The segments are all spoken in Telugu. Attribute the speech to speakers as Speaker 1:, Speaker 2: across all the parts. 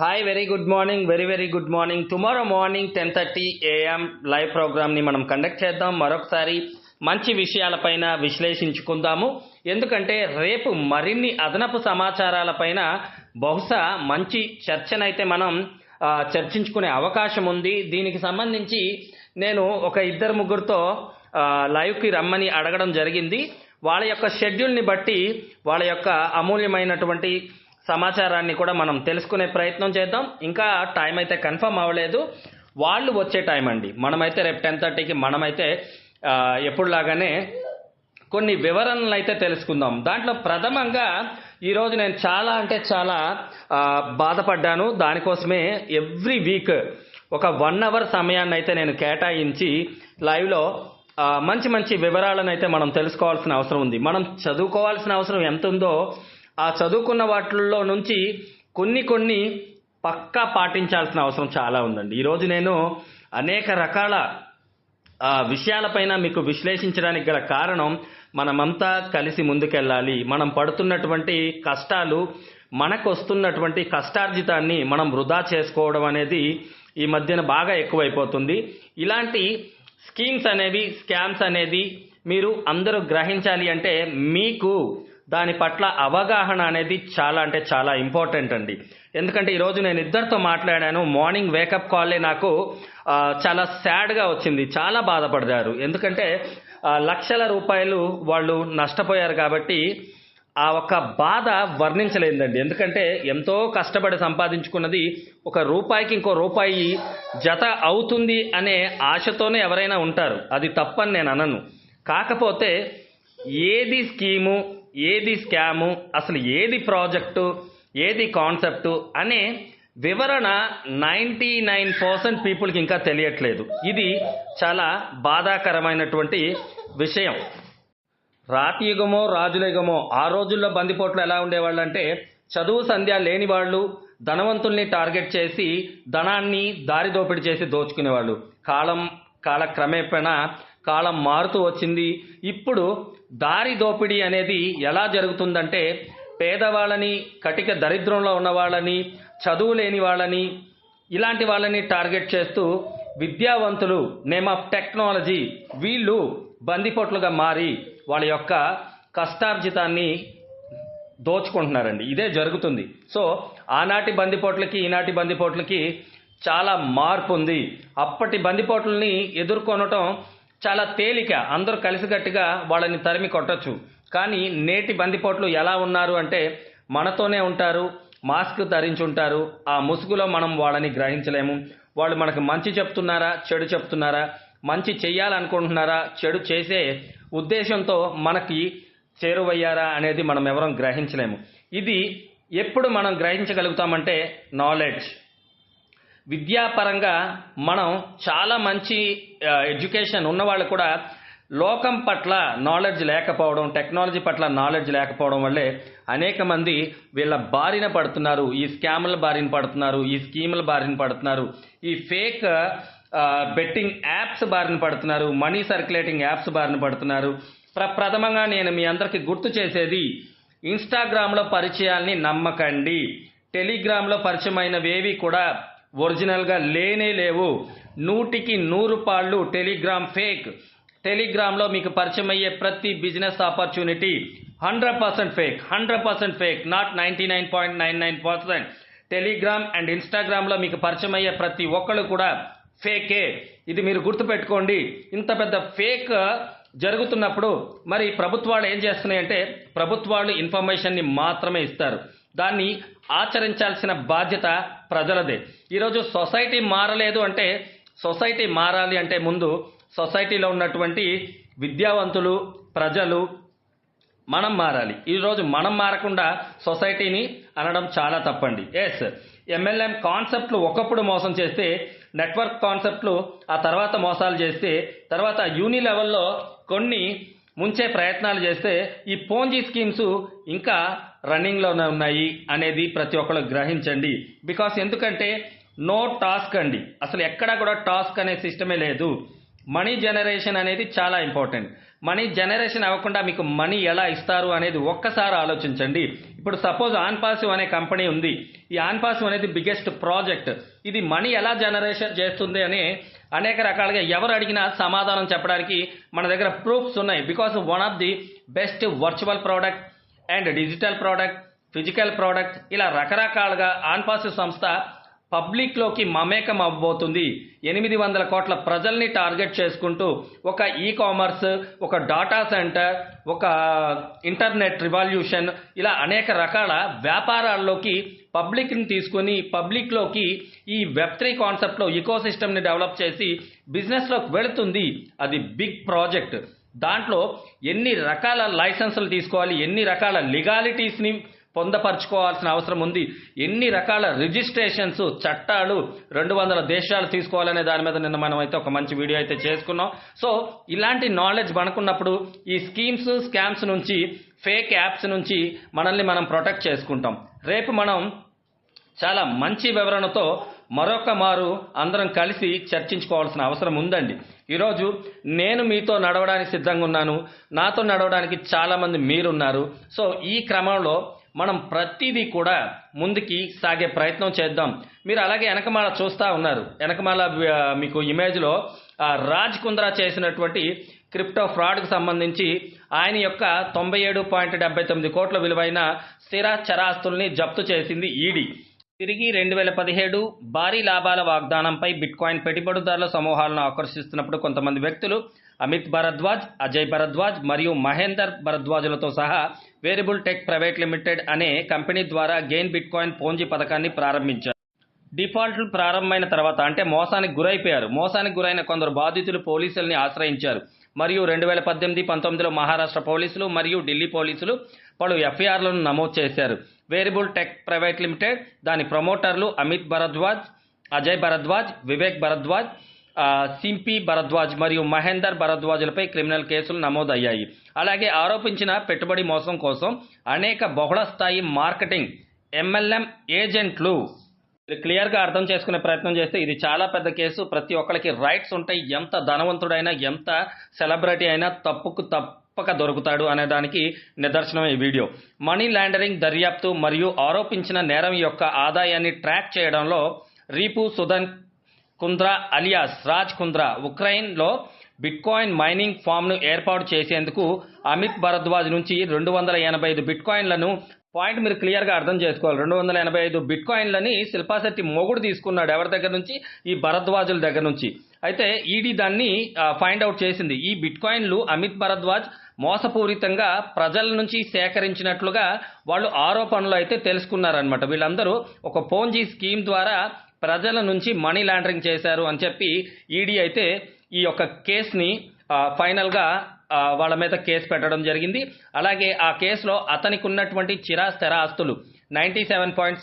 Speaker 1: Hi very good morning very very good morning tomorrow morning ten thirty AM live ప్రోగ్రామ్ని మనం కండక్ట్ చేద్దాం. మరొకసారి మంచి విషయాలపైన విశ్లేషించుకుందాము. ఎందుకంటే రేపు మరిన్ని అదనపు సమాచారాలపైన బహుశా మంచి చర్చనైతే మనం చర్చించుకునే అవకాశం ఉంది. దీనికి సంబంధించి నేను ఒక ఇద్దరు ముగ్గురితో లైవ్కి రమ్మని అడగడం జరిగింది. వాళ్ళ యొక్క షెడ్యూల్ని బట్టి వాళ్ళ యొక్క అమూల్యమైనటువంటి సమాచారాన్ని కూడా మనం తెలుసుకునే ప్రయత్నం చేద్దాం. ఇంకా టైం అయితే కన్ఫర్మ్ అవ్వలేదు. వాళ్ళు వచ్చే టైం అండి. మనమైతే రేపు టెన్ థర్టీకి మనమైతే ఎప్పుడులాగానే కొన్ని వివరణలు అయితే తెలుసుకుందాం. దాంట్లో ప్రథమంగా ఈరోజు నేను చాలా అంటే చాలా బాధపడ్డాను. దానికోసమే ఎవ్రీ వీక్ ఒక వన్ అవర్ సమయాన్ని అయితే నేను కేటాయించి లైవ్లో మంచి మంచి వివరాలను అయితే మనం తెలుసుకోవాల్సిన అవసరం ఉంది. మనం చదువుకోవాల్సిన అవసరం ఎంత ఉందో ఆ చదువుకున్న వాటిల్లో నుంచి కొన్ని కొన్ని పక్కా పాటించాల్సిన అవసరం చాలా ఉందండి. ఈరోజు నేను అనేక రకాల విషయాలపైన మీకు విశ్లేషించడానికి గల కారణం మనమంతా కలిసి ముందుకెళ్ళాలి. మనం పడుతున్నటువంటి కష్టాలు మనకు వస్తున్నటువంటి కష్టార్జితాన్ని మనం వృధా చేసుకోవడం అనేది ఈ మధ్యన బాగా ఎక్కువైపోతుంది. ఇలాంటి స్కీమ్స్ అనేవి స్కామ్స్ అనేది మీరు అందరూ గ్రహించాలి అంటే మీకు దాని పట్ల అవగాహన అనేది చాలా అంటే చాలా ఇంపార్టెంట్ అండి. ఎందుకంటే ఈరోజు నేను ఇద్దరితో మాట్లాడాను. మార్నింగ్ వేకప్ కాల్లే నాకు చాలా సాడ్గా వచ్చింది. చాలా బాధపడ్డారు. ఎందుకంటే లక్షల రూపాయలు వాళ్ళు నష్టపోయారు కాబట్టి ఆ ఒక్క బాధ వర్ణించలేదండి. ఎందుకంటే ఎంతో కష్టపడి సంపాదించుకున్నది ఒక రూపాయికి ఇంకో రూపాయి జత అవుతుంది అనే ఆశతోనే ఎవరైనా ఉంటారు. అది తప్పని నేను అనను. కాకపోతే ఏది స్కీము ఏది స్కాము అసలు ఏది ప్రాజెక్టు ఏది కాన్సెప్టు అనే వివరణ నైంటీ నైన్ పర్సెంట్ పీపుల్కి ఇంకా తెలియట్లేదు. ఇది చాలా బాధాకరమైనటువంటి విషయం. రాతియుగమో రాజులయుగమో ఆ రోజుల్లో బందిపోట్లు ఎలా ఉండేవాళ్ళు అంటే చదువు సంధ్య లేని వాళ్ళు ధనవంతుల్ని టార్గెట్ చేసి ధనాన్ని దారిదోపిడి చేసి దోచుకునేవాళ్ళు. కాలం కాలక్రమేపణ కాలం మారుతూ వచ్చింది. ఇప్పుడు దారి దోపిడీ అనేది ఎలా జరుగుతుందంటే పేదవాళ్ళని కటిక దరిద్రంలో ఉన్న వాళ్ళని చదువు లేని వాళ్ళని ఇలాంటి వాళ్ళని టార్గెట్ చేస్తూ విద్యావంతులు నేమ్ ఆఫ్ టెక్నాలజీ వీళ్ళు బందిపోట్లుగా మారి వాళ్ళ యొక్క కష్టార్జితాన్ని దోచుకుంటున్నారండి. ఇదే జరుగుతుంది. సో ఆనాటి బందిపోట్లకి ఈనాటి బందిపోట్లకి చాలా మార్పు ఉంది అప్పటి బందిపోట్లని ఎదుర్కొనటం చాలా తేలిక. అందరూ కలిసికట్టుగా వాళ్ళని తరిమి కొట్టచ్చు. కానీ నేటి బందిపోట్లు ఎలా ఉన్నారు అంటే మనతోనే ఉంటారు మాస్క్ ధరించుంటారు ఆ ముసుగులో మనం వాళ్ళని గ్రహించలేము. వాళ్ళు మనకు మంచి చెప్తున్నారా చెడు చెప్తున్నారా మంచి చెయ్యాలనుకుంటున్నారా చెడు చేసే ఉద్దేశంతో మనకి చేరువయ్యారా అనేది మనం ఎవరం గ్రహించలేము. ఇది ఎప్పుడు మనం గ్రహించగలుగుతామంటే నాలెడ్జ్ విద్యాపరంగా మనం చాలా మంచి ఎడ్యుకేషన్ ఉన్నవాళ్ళు కూడా లోకం పట్ల నాలెడ్జ్ లేకపోవడం టెక్నాలజీ పట్ల నాలెడ్జ్ లేకపోవడం వల్లే అనేక మంది వీళ్ళ బారిన పడుతున్నారు. ఈ స్కాముల బారిన పడుతున్నారు ఈ స్కీముల బారిన పడుతున్నారు. ఈ ఫేక్ బెట్టింగ్ యాప్స్ బారిన పడుతున్నారు మనీ సర్క్యులేటింగ్ యాప్స్ బారిన పడుతున్నారు. ప్ర ప్రథమంగా నేను మీ అందరికీ గుర్తు చేసేది ఇన్స్టాగ్రామ్లో పరిచయాల్ని నమ్మకండి. టెలిగ్రామ్లో పరిచయమైనవేవి కూడా ఒరిజినల్గా లేనే లేవు. నూటికి నూరు పాళ్ళు టెలిగ్రామ్ ఫేక్. టెలిగ్రామ్లో మీకు పరిచయం అయ్యే ప్రతి business opportunity hundred percent fake hundred percent fake not ninety nine point nine nine percent. Telegram and ఇన్స్టాగ్రామ్లో మీకు పరిచయం అయ్యే ప్రతి ఒక్కళ్ళు కూడా ఫేకే. ఇది మీరు గుర్తుపెట్టుకోండి. ఇంత పెద్ద ఫేక్ జరుగుతున్నప్పుడు మరి ప్రభుత్వాలు ఏం చేస్తున్నాయంటే ప్రభుత్వాలు ఇన్ఫర్మేషన్ని మాత్రమే ఇస్తారు. దాన్ని ఆచరించాల్సిన బాధ్యత ప్రజలదే. ఈరోజు సొసైటీ మారలేదు అంటే సొసైటీ మారాలి అంటే ముందు సొసైటీలో ఉన్నటువంటి విద్యావంతులు ప్రజలు మనం మారాలి. ఈరోజు మనం మారకుండా సొసైటీని అనడం చాలా తప్పండి. ఎస్ ఎంఎల్ఎం కాన్సెప్ట్లు ఒకప్పుడు మోసం చేస్తే నెట్వర్క్ కాన్సెప్ట్లు ఆ తర్వాత మోసాలు చేస్తే తర్వాత యూని లెవెల్లో కొన్ని ముంచే ప్రయత్నాలు చేస్తే ఈ పోంజీ స్కీమ్స్ ఇంకా రన్నింగ్లోనే ఉన్నాయి అనేది ప్రతి ఒక్కరు గ్రహించండి. బికాస్ ఎందుకంటే నో టాస్క్ అండి. అసలు ఎక్కడా కూడా టాస్క్ అనే సిస్టమే లేదు. మనీ జనరేషన్ అనేది చాలా ఇంపార్టెంట్ మనీ జనరేషన్ అవ్వకుండా మీకు మనీ ఎలా ఇస్తారు అనేది ఒక్కసారి ఆలోచించండి. ఇప్పుడు సపోజ్ ఆన్పాసివ్ అనే కంపెనీ ఉంది. ఈ ఆన్పాసివ్ అనేది బిగ్గెస్ట్ ప్రాజెక్ట్ ఇది మనీ ఎలా జనరేషన్ చేస్తుంది అని అనేక రకాలుగా ఎవరు అడిగినా సమాధానం చెప్పడానికి మన దగ్గర ప్రూఫ్స్ ఉన్నాయి. Because one of the best virtual product and digital product physical product ఇలా రకరకాలుగా ఆన్పాస్ సంస్థ పబ్లిక్లోకి మమేకం అవ్వబోతుంది. ఎనిమిది వందల కోట్ల ప్రజల్ని టార్గెట్ చేసుకుంటూ ఒక ఈ కామర్స్ ఒక డాటా సెంటర్ ఒక ఇంటర్నెట్ రివాల్యూషన్ ఇలా అనేక రకాల వ్యాపారాల్లోకి పబ్లిక్ని తీసుకొని పబ్లిక్లోకి ఈ వెబ్ త్రీ కాన్సెప్ట్లో ఇకోసిస్టమ్ని డెవలప్ చేసి బిజినెస్లోకి వెళుతుంది. అది బిగ్ ప్రాజెక్ట్. దాంట్లో ఎన్ని రకాల లైసెన్సులు తీసుకోవాలి ఎన్ని రకాల లిగాలిటీస్ని పొందపరచుకోవాల్సిన అవసరం ఉంది ఎన్ని రకాల రిజిస్ట్రేషన్స్ చట్టాలు రెండు వందల దేశాలు తీసుకోవాలనే దాని మీద నిన్న మనం అయితే ఒక మంచి వీడియో అయితే చేసుకున్నాం. సో ఇలాంటి నాలెడ్జ్ మనకున్నప్పుడు ఈ స్కీమ్స్ స్కామ్స్ నుంచి ఫేక్ యాప్స్ నుంచి మనల్ని మనం ప్రొటెక్ట్ చేసుకుంటాం. రేపు మనం చాలా మంచి వివరణతో మరొక మారు అందరం కలిసి చర్చించుకోవాల్సిన అవసరం ఉందండి. ఈరోజు నేను మీతో నడవడానికి సిద్ధంగా ఉన్నాను. నాతో నడవడానికి చాలామంది మీరున్నారు. సో ఈ క్రమంలో మనం ప్రతిదీ కూడా ముందుకి సాగే ప్రయత్నం చేద్దాం. మీరు అలాగే వెనకమాల చూస్తూ ఉన్నారు. వెనకమాల మీకు ఇమేజ్లో ఆ, రాజ్ కుంద్రా చేసినటువంటి క్రిప్టో ఫ్రాడ్కు సంబంధించి ఆయన యొక్క తొంభై ఏడు పాయింట్ డెబ్బై తొమ్మిది కోట్ల విలువైన స్థిర చరాస్తుల్ని జప్తు చేసింది ఈడీ. తిరిగి రెండు వేల పదిహేడు భారీ లాభాల వాగ్దానంపై బిట్కాయిన్ పెట్టుబడిదారుల సమూహాలను ఆకర్షిస్తున్నప్పుడు కొంతమంది వ్యక్తులు అమిత్ భరద్వాజ్ అజయ్ భరద్వాజ్ మరియు మహేందర్ భరద్వాజులతో సహా వేరియబుల్ టెక్ ప్రైవేట్ లిమిటెడ్ అనే కంపెనీ ద్వారా గెయిన్ బిట్కాయిన్ పోంజీ పథకాన్ని ప్రారంభించారు. డిఫాల్ట్లు ప్రారంభమైన తర్వాత అంటే మోసానికి గురైపోయారు. మోసానికి గురైన కొందరు బాధితులు పోలీసుల్ని ఆశ్రయించారు. మరియు రెండు వేల పద్దెనిమిది పంతొమ్మిదిలో మహారాష్ట్ర పోలీసులు మరియు ఢిల్లీ పోలీసులు పలు ఎఫ్ఐఆర్లను నమోదు చేశారు. వేరియబుల్ టెక్ ప్రైవేట్ లిమిటెడ్ దాని ప్రమోటర్లు అమిత్ భరద్వాజ్ అజయ్ భరద్వాజ్ వివేక్ భరద్వాజ్ సింపి భరద్వాజ్ మరియు మహేందర్ భరద్వాజ్లపై క్రిమినల్ కేసులు నమోదయ్యాయి. అలాగే ఆరోపించిన పెట్టుబడి మోసం కోసం అనేక బహుళ స్థాయి మార్కెటింగ్ ఎంఎల్ఎం ఏజెంట్లు. క్లియర్గా అర్థం చేసుకునే ప్రయత్నం చేస్తే ఇది చాలా పెద్ద కేసు. ప్రతి ఒక్కరికి రైట్స్ ఉంటాయి. ఎంత ధనవంతుడైనా ఎంత సెలబ్రిటీ అయినా తప్పుకు తప్పు తప్పక దొరుకుతాడు అనే దానికి నిదర్శనం ఈ వీడియో. మనీ లాండరింగ్ దర్యాప్తు మరియు ఆరోపించిన నేరం యొక్క ఆదాయాన్ని ట్రాక్ చేయడంలో రీపు సుధన్ కుంద్రా అలియాస్ రాజ్ కుంద్రా ఉక్రెయిన్లో బిట్కాయిన్ మైనింగ్ ఫామ్ను ఏర్పాటు చేసేందుకు అమిత్ భరద్వాజ్ నుంచి రెండు వందల ఎనభై ఐదు బిట్కాయిన్లను పాయింట్ మీరు క్లియర్గా అర్థం చేసుకోవాలి. రెండు వందల ఎనభై ఐదు బిట్కాయిన్లని శిల్పాశెట్టి మొగుడు తీసుకున్నాడు ఎవరి దగ్గర నుంచి? ఈ భరద్వాజుల దగ్గర నుంచి. అయితే ఈడీ దాన్ని ఫైండ్ అవుట్ చేసింది. ఈ బిట్కాయిన్లు అమిత్ భరద్వాజ్ మోసపూరితంగా ప్రజల నుంచి సేకరించినట్లుగా వాళ్ళు ఆరోపణలు అయితే తెలుసుకున్నారనమాట వీళ్ళందరూ ఒక పోంజీ స్కీమ్ ద్వారా ప్రజల నుంచి మనీ లాండరింగ్ చేశారు అని చెప్పి ఈడీ అయితే ఈ యొక్క కేసుని ఫైనల్గా వాళ్ళ మీద కేసు పెట్టడం జరిగింది. అలాగే ఆ కేసులో అతనికి ఉన్నటువంటి చిరా స్థిర ఆస్తులు ninety seven point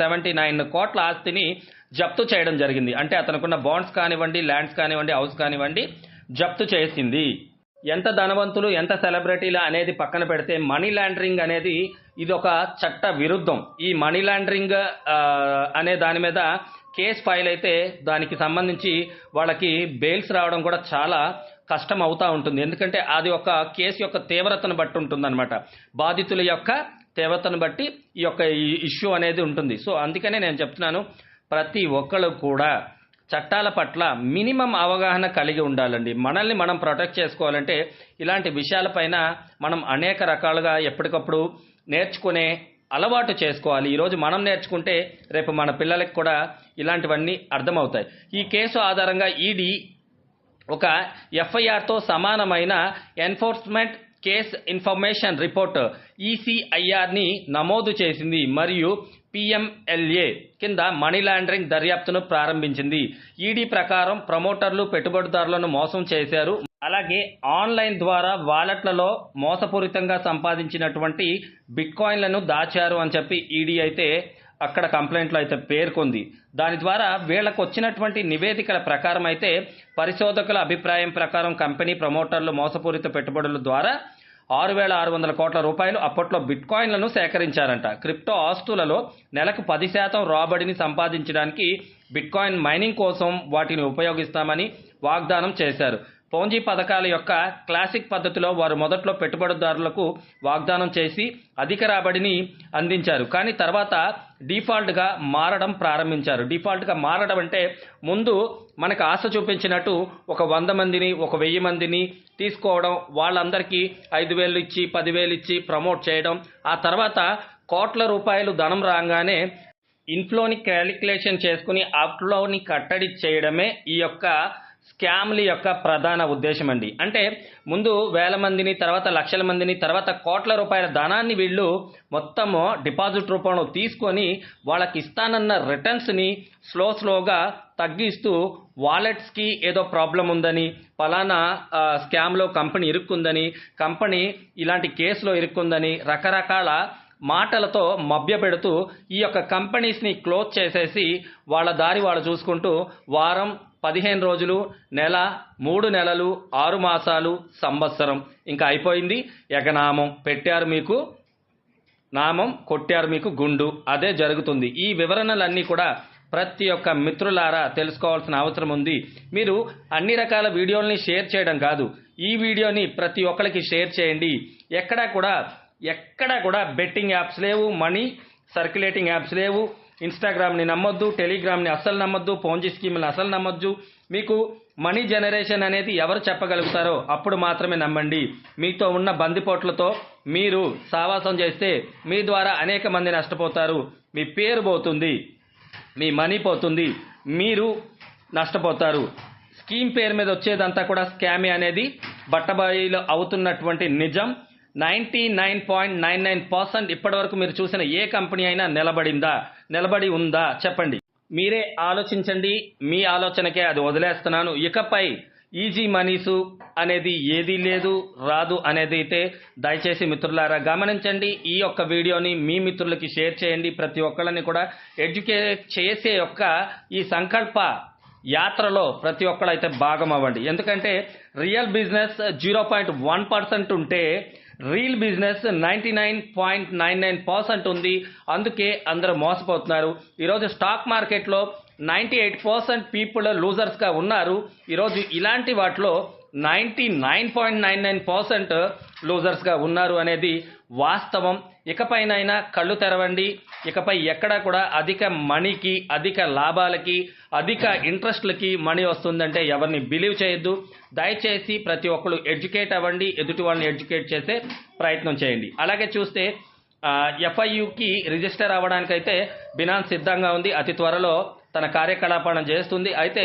Speaker 1: seventy nine కోట్ల ఆస్తిని జప్తు చేయడం జరిగింది. అంటే అతనుకున్న బాండ్స్ కానివ్వండి ల్యాండ్స్ కానివ్వండి హౌస్ కానివ్వండి జప్తు చేసింది. ఎంత ధనవంతులు ఎంత సెలబ్రిటీలు అనేది పక్కన పెడితే మనీ లాండరింగ్ అనేది ఇది ఒక చట్ట విరుద్ధం. ఈ మనీ లాండరింగ్ అనే దాని మీద కేసు ఫైల్ అయితే దానికి సంబంధించి వాళ్ళకి బెయిల్స్ రావడం కూడా చాలా కష్టం అవుతూ ఉంటుంది. ఎందుకంటే అది ఒక కేసు యొక్క తీవ్రతను బట్టి ఉంటుందన్నమాట. బాధితుల యొక్క తీవ్రతను బట్టి ఈ యొక్క ఇష్యూ అనేది ఉంటుంది. సో అందుకనే నేను చెప్తున్నాను ప్రతి ఒక్కళ్ళు కూడా చట్టాల పట్ల మినిమం అవగాహన కలిగి ఉండాలండి. మనల్ని మనం ప్రొటెక్ట్ చేసుకోవాలంటే ఇలాంటి విషయాలపైన మనం అనేక రకాలుగా ఎప్పటికప్పుడు నేర్చుకునే అలవాటు చేసుకోవాలి. ఈరోజు మనం నేర్చుకుంటే రేపు మన పిల్లలకి కూడా ఇలాంటివన్నీ అర్థమవుతాయి. ఈ కేసు ఆధారంగా ఈడీ ఒక ఎఫ్ఐఆర్తో సమానమైన ఎన్ఫోర్స్మెంట్ కేస్ ఇన్ఫర్మేషన్ రిపోర్ట్ ఈసీఐఆర్ని నమోదు చేసింది మరియు పిఎంఎల్ఏ కింద మనీ లాండరింగ్ దర్యాప్తును ప్రారంభించింది. ఈడీ ప్రకారం ప్రమోటర్లు పెట్టుబడిదారులను మోసం చేశారు. అలాగే ఆన్లైన్ ద్వారా వాలెట్లలో మోసపూరితంగా సంపాదించినటువంటి బిట్కాయిన్లను దాచారు అని చెప్పి ఈడీ అయితే అక్కడ కంప్లైంట్లో అయితే పేర్కొంది. దాని ద్వారా వీళ్ళకు వచ్చినటువంటి నివేదికల ప్రకారం అయితే పరిశోధకుల అభిప్రాయం ప్రకారం కంపెనీ ప్రమోటర్లు మోసపూరిత పెట్టుబడుల ద్వారా ఆరు వేల ఆరు వందల కోట్ల రూపాయలు అప్పట్లో బిట్కాయిన్లను సేకరించారంట. క్రిప్టో ఆస్తులలో నెలకు పది శాతం రాబడిని సంపాదించడానికి బిట్కాయిన్ మైనింగ్ కోసం వాటిని ఉపయోగిస్తామని వాగ్దానం చేశారు. పోంజీ పథకాల యొక్క క్లాసిక్ పద్ధతిలో వారు మొదట్లో పెట్టుబడిదారులకు వాగ్దానం చేసి అధిక రాబడిని అందించారు. కానీ తర్వాత డిఫాల్ట్గా మారడం ప్రారంభించారు. డిఫాల్ట్గా మారడం అంటే ముందు మనకు ఆశ చూపించినట్టు ఒక వంద మందిని ఒక వెయ్యి మందిని తీసుకోవడం వాళ్ళందరికీ ఐదు వేలు ఇచ్చి పదివేలు ఇచ్చి ప్రమోట్ చేయడం ఆ తర్వాత కోట్ల రూపాయలు ధనం రాగానే ఇన్ఫ్లోని క్యాలిక్యులేషన్ చేసుకుని అవుట్లోని కట్టడి చేయడమే ఈ యొక్క స్కామ్ల యొక్క ప్రధాన ఉద్దేశం అండి. అంటే ముందు వేల మందిని తర్వాత లక్షల మందిని తర్వాత కోట్ల రూపాయల ధనాన్ని వీళ్ళు మొత్తము డిపాజిట్ రూపంలో తీసుకొని వాళ్ళకి ఇస్తానన్న రిటర్న్స్ని స్లో స్లోగా తగ్గిస్తూ వాలెట్స్కి ఏదో ప్రాబ్లం ఉందని పలానా స్కామ్లో కంపెనీ ఇరుక్కుందని కంపెనీ ఇలాంటి కేసులో ఇరుక్కుందని రకరకాల మాటలతో మభ్యపెడుతూ ఈ యొక్క కంపెనీస్ని క్లోజ్ చేసేసి వాళ్ళ దారి వాళ్ళు చూసుకుంటూ వారం పదిహేను రోజులు నెల మూడు నెలలు ఆరు మాసాలు సంవత్సరం. ఇంకా అయిపోయింది. ఎగనామం పెట్టారు మీకు. నామం కొట్టారు మీకు గుండు. అదే జరుగుతుంది. ఈ వివరణలన్నీ కూడా ప్రతి ఒక్క మిత్రులారా తెలుసుకోవాల్సిన అవసరం ఉంది. మీరు అన్ని రకాల వీడియోల్ని షేర్ చేయడం కాదు. ఈ వీడియోని ప్రతి ఒక్కరికి షేర్ చేయండి. ఎక్కడా కూడా ఎక్కడా కూడా బెట్టింగ్ యాప్స్ లేవు మనీ సర్క్యులేటింగ్ యాప్స్ లేవు. ఇన్స్టాగ్రామ్ని నమ్మొద్దు టెలిగ్రామ్ని అస్సలు నమ్మొద్దు పోంజీ స్కీమ్ని అసలు నమ్మొద్దు. మీకు మనీ జనరేషన్ అనేది ఎవరు చెప్పగలుగుతారో అప్పుడు మాత్రమే నమ్మండి. మీతో ఉన్న బందిపోట్లతో మీరు సావాసం చేస్తే మీ ద్వారా అనేక మంది నష్టపోతారు. మీ పేరు పోతుంది మీ మనీ పోతుంది మీరు నష్టపోతారు. స్కీమ్ పేరు మీద వచ్చేదంతా కూడా స్కామే అనేది బట్టబాయిలో అవుతున్నటువంటి నిజం. Ninety nine point nine nine percent ఇప్పటివరకు మీరు చూసిన ఏ కంపెనీ అయినా నిలబడిందా? నిలబడి ఉందా? చెప్పండి. మీరే ఆలోచించండి. మీ ఆలోచనకే అది వదిలేస్తున్నాను. ఇకపై ఈజీ మనీసు అనేది ఏదీ లేదు రాదు అనేది అయితే దయచేసి మిత్రులారా గమనించండి. ఈ యొక్క వీడియోని మీ మిత్రులకి షేర్ చేయండి. ప్రతి ఒక్కళ్ళని కూడా ఎడ్యుకేట్ చేసే యొక్క ఈ సంకల్ప యాత్రలో ప్రతి ఒక్కళ్ళు అయితే భాగం అవ్వండి. ఎందుకంటే real business zero point one percent ఉంటే reel business ninety nine point nine nine percent ఉంది. అందుకే అందరూ మోసపోతున్నారు. ఈరోజు స్టాక్ మార్కెట్లో నైంటీ ఎయిట్ పర్సెంట్ పీపుల్ లూజర్స్గా ఉన్నారు. ఈరోజు ఇలాంటి వాటిలో ninety nine point nine nine percent లూజర్స్గా ఉన్నారు అనేది వాస్తవం. ఇకపైనైనా కళ్ళు తెరవండి. ఇకపై ఎక్కడా కూడా అధిక మనీకి అధిక లాభాలకి అధిక ఇంట్రెస్ట్లకి మనీ వస్తుందంటే ఎవరిని బిలీవ్ చేయొద్దు. దయచేసి ప్రతి ఒక్కరు ఎడ్యుకేట్ అవ్వండి. ఎదుటి వాళ్ళని ఎడ్యుకేట్ చేసే ప్రయత్నం చేయండి. అలాగే చూస్తే ఎఫ్ఐయుకి రిజిస్టర్ అవ్వడానికైతే బినాన్స్ సిద్ధంగా ఉంది. అతి త్వరలో తన కార్యకలాపాలను చేస్తుంది. అయితే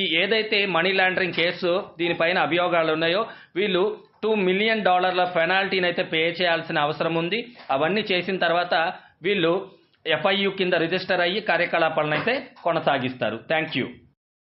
Speaker 1: ఈ ఏదైతే మనీ లాండరింగ్ కేసు దీనిపైన అభియోగాలు ఉన్నాయో వీళ్ళు టూ మిలియన్ డాలర్ల పెనాల్టీని అయితే పే చేయాల్సిన అవసరం ఉంది. అవన్నీ చేసిన తర్వాత వీళ్ళు ఎఫ్ఐయు కింద రిజిస్టర్ అయ్యి కార్యకలాపాలను అయితే కొనసాగిస్తారు. Thank you.